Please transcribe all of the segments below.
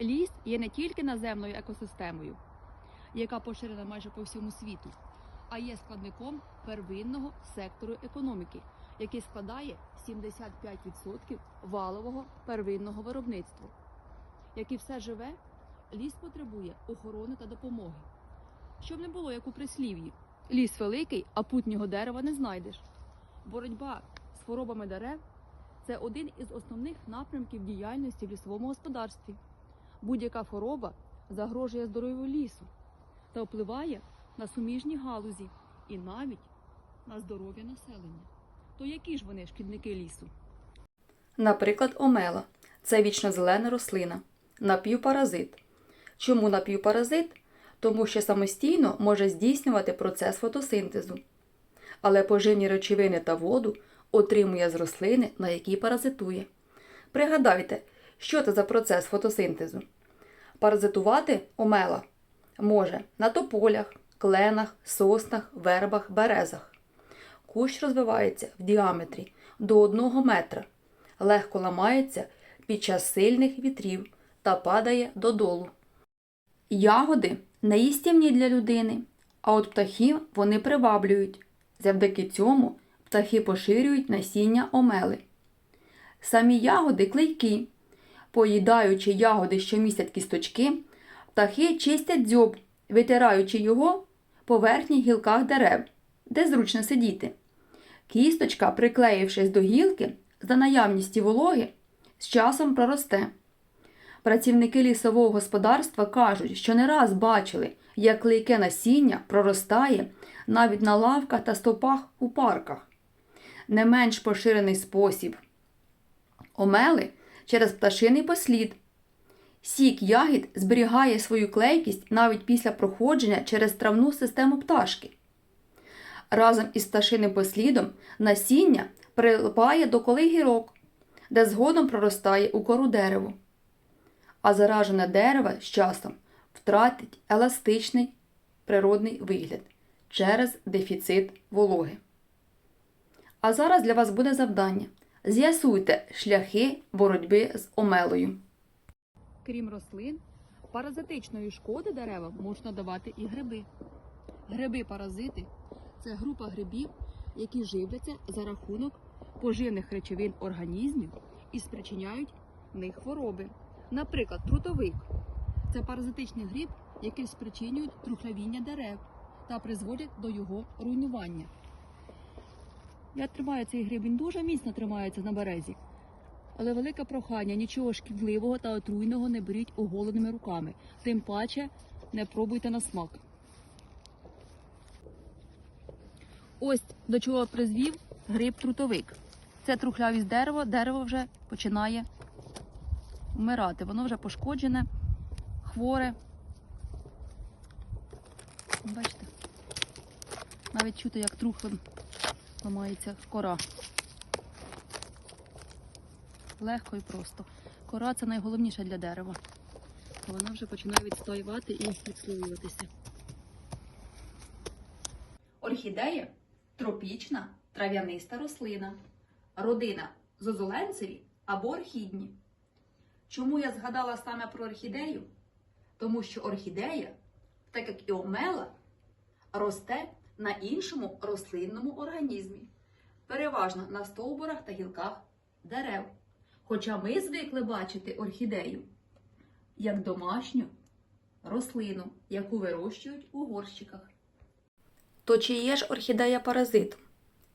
Ліс є не тільки наземною екосистемою, яка поширена майже по всьому світу, а є складником первинного сектору економіки, який складає 75% валового первинного виробництва. Як і все живе, ліс потребує охорони та допомоги. Щоб не було як у прислів'ї, ліс великий, а путнього дерева не знайдеш. Боротьба з хворобами дерев це один із основних напрямків діяльності в лісовому господарстві. Будь-яка хвороба загрожує здоров'ю лісу та впливає на суміжні галузі і навіть на здоров'я населення. То які ж вони шкідники лісу? Наприклад, омела це вічнозелена рослина, напівпаразит. Чому напівпаразит? Тому що самостійно може здійснювати процес фотосинтезу, але поживні речовини та воду отримує з рослини, на якій паразитує. Пригадайте, що це за процес фотосинтезу? Паразитувати омела може на тополях, кленах, соснах, вербах, березах. Кущ розвивається в діаметрі до 1 метра, легко ламається під час сильних вітрів та падає додолу. Ягоди не їстівні для людини, а от птахів вони приваблюють. Завдяки цьому птахи поширюють насіння омели. Самі ягоди клейкі. Поїдаючи ягоди, що містять кісточки, птахи чистять дзьоб, витираючи його по верхніх гілках дерев, де зручно сидіти. Кісточка, приклеївшись до гілки, за наявності вологи, з часом проросте. Працівники лісового господарства кажуть, що не раз бачили, як клейке насіння проростає навіть на лавках та стовпах у парках. Не менш поширений спосіб омели через пташиний послід. Сік ягід зберігає свою клейкість навіть після проходження через травну систему пташки. Разом із пташиним послідом насіння прилипає до колей гірок, де згодом проростає у кору дереву. А заражене дерево з часом втратить еластичний природний вигляд через дефіцит вологи. А зараз для вас буде завдання. З'ясуйте шляхи боротьби з омелою. Крім рослин, паразитичної шкоди деревам можна давати і гриби. Гриби-паразити це група грибів, які живляться за рахунок поживних речовин організмів і спричиняють в них хвороби. Наприклад, трутовик це паразитичний гриб, який спричинює трухлявіння дерев та призводять до його руйнування. Я тримаю цей гриб, він дуже міцно тримається на березі. Але велике прохання нічого шкідливого та отруйного не беріть оголеними руками. Тим паче не пробуйте на смак. Ось до чого призвів гриб трутовик. Це трухлявість дерева, дерево вже починає вмирати. Воно вже пошкоджене, хворе. Бачите, навіть чути, як трухлим ламається кора. Легко і просто. Кора це найголовніше для дерева. Вона вже починає відстоювати і відслоюватися. Орхідея тропічна трав'яниста рослина, родина зозуленцеві або орхідні. Чому я згадала саме про орхідею? Тому що орхідея, так як і омела, росте на іншому рослинному організмі, переважно на стовбурах та гілках дерев. Хоча ми звикли бачити орхідею як домашню рослину, яку вирощують у горщиках. То чи є ж орхідея паразитом?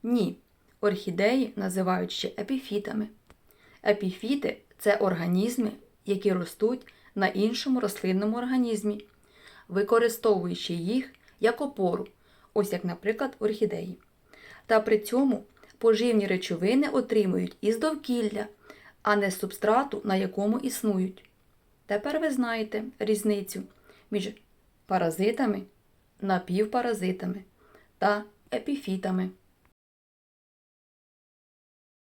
Ні. Орхідеї називають ще епіфітами. Епіфіти це організми, які ростуть на іншому рослинному організмі, використовуючи їх як опору, ось як, наприклад, орхідеї. Та при цьому поживні речовини отримують із довкілля, а не з субстрату, на якому існують. Тепер ви знаєте різницю між паразитами, напівпаразитами та епіфітами.